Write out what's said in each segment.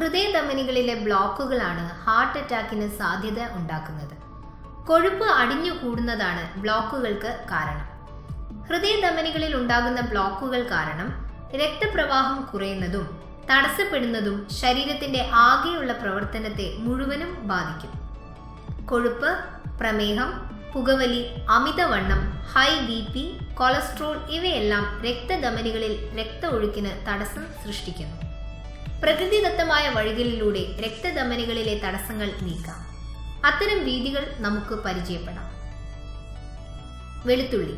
ഹൃദയധമനികളിലെ ബ്ലോക്കുകളാണ് heart അറ്റാക്കിന് സാധ്യത ഉണ്ടാക്കുന്നത്. കൊഴുപ്പ് അടിഞ്ഞു കൂടുന്നതാണ് ബ്ലോക്കുകൾക്ക് കാരണം. ഹൃദയധമനികളിൽ ഉണ്ടാകുന്ന ബ്ലോക്കുകൾ കാരണം രക്തപ്രവാഹം കുറയുന്നതും തടസ്സപ്പെടുന്നതും ശരീരത്തിന്റെ ആകെയുള്ള പ്രവർത്തനത്തെ മുഴുവനും ബാധിക്കും. കൊഴുപ്പ് പ്രമേഹം പുകവലി അമിതവണ്ണം ഹൈ ബി പി കൊളസ്ട്രോൾ ഇവയെല്ലാം രക്തധമനികളിൽ രക്ത ഒഴുക്കിന് തടസ്സം സൃഷ്ടിക്കുന്നു. പ്രകൃതിദത്തമായ വഴികളിലൂടെ രക്തധമനികളിലെ തടസ്സങ്ങൾ നീക്കാം. അത്തരം രീതികൾ നമുക്ക് പരിചയപ്പെടാം. വെളുത്തുള്ളി.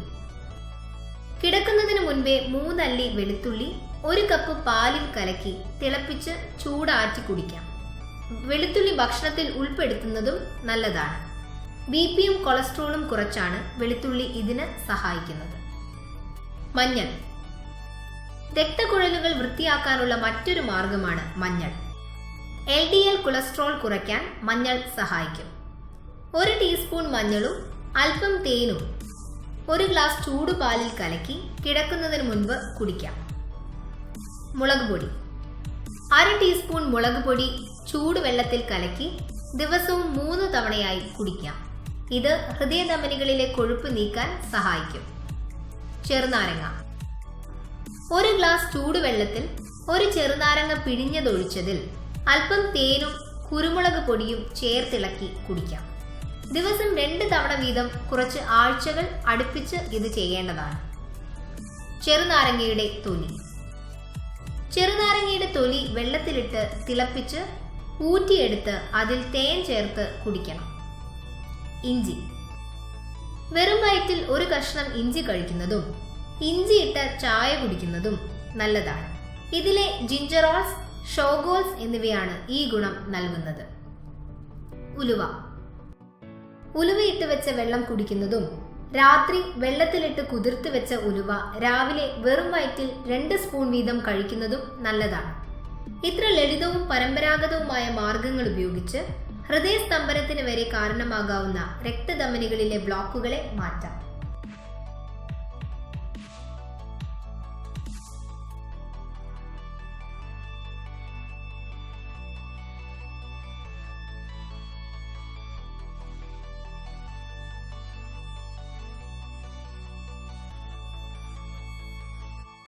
കിടക്കുന്നതിന് മുൻപേ മൂന്നല്ലി വെളുത്തുള്ളി ഒരു കപ്പ് പാലിൽ കലക്കി തിളപ്പിച്ച് ചൂടാറ്റി കുടിക്കാം. വെളുത്തുള്ളി ഭക്ഷണത്തിൽ ഉൾപ്പെടുത്തുന്നതും നല്ലതാണ്. ബി പിയും കൊളസ്ട്രോളും കുറച്ചാണ് വെളുത്തുള്ളി ഇതിന് സഹായിക്കുന്നത്. മഞ്ഞൾ. രക്തക്കുഴലുകൾ വൃത്തിയാക്കാനുള്ള മറ്റൊരു മാർഗമാണ് മഞ്ഞൾ. എൽ ഡി എൽ കൊളസ്ട്രോൾ കുറയ്ക്കാൻ മഞ്ഞൾ സഹായിക്കും. ഒരു ടീസ്പൂൺ മഞ്ഞളും അല്പം തേനും ഒരു ഗ്ലാസ് ചൂടുപാലിൽ കലക്കി കിടക്കുന്നതിന് മുൻപ് കുടിക്കാം. മുളക് പൊടി. അര ടീസ്പൂൺ മുളക് പൊടി ചൂടുവെള്ളത്തിൽ കലക്കി ദിവസവും മൂന്ന് തവണയായി കുടിക്കാം. ഇത് ഹൃദയധമനികളിലെ കൊഴുപ്പ് നീക്കാൻ സഹായിക്കും. ചെറുനാരങ്ങ. ഒരു ഗ്ലാസ് ചൂടുവെള്ളത്തിൽ ഒരു ചെറുനാരങ്ങ പിഴിഞ്ഞതൊഴിച്ചതിൽ അല്പം തേനും കുരുമുളക് പൊടിയും ചേർത്തിളക്കി കുടിക്കാം. ദിവസം രണ്ട് തവണ വീതം കുറച്ച് ആഴ്ചകൾ അടുപ്പിച്ച് ഇത് ചെയ്യേണ്ടതാണ്. ചെറുനാരങ്ങയുടെ തൊലി. ചെറുനാരങ്ങയുടെ തൊലി വെള്ളത്തിലിട്ട് തിളപ്പിച്ച് ഊറ്റിയെടുത്ത് അതിൽ തേൻ ചേർത്ത് കുടിക്കണം. ഇഞ്ചി. വെറും വയറ്റിൽ ഒരു കഷ്ണം ഇഞ്ചി കഴിക്കുന്നതും ഇഞ്ചി ഇട്ട ചായ കുടിക്കുന്നതും നല്ലതാണ്. ഇതിലെ ജിഞ്ചറോൾസ് ഷോഗോൾസ് എന്നിവയാണ് ഈ ഗുണം നൽകുന്നത്. ഉലുവ. ഉലുവയിട്ട് വെച്ച വെള്ളം കുടിക്കുന്നതും രാത്രി വെള്ളത്തിലിട്ട് കുതിർത്ത് വെച്ച ഉലുവ രാവിലെ വെറും വയറ്റിൽ രണ്ട് സ്പൂൺ വീതം കഴിക്കുന്നതും നല്ലതാണ്. ഇത്ര ലളിതവും പരമ്പരാഗതവുമായ മാർഗങ്ങൾ ഉപയോഗിച്ച് ഹൃദയസ്തംഭനത്തിന് വരെ കാരണമാകാവുന്ന രക്തധമനികളിലെ ബ്ലോക്കുകളെ മാറ്റാം.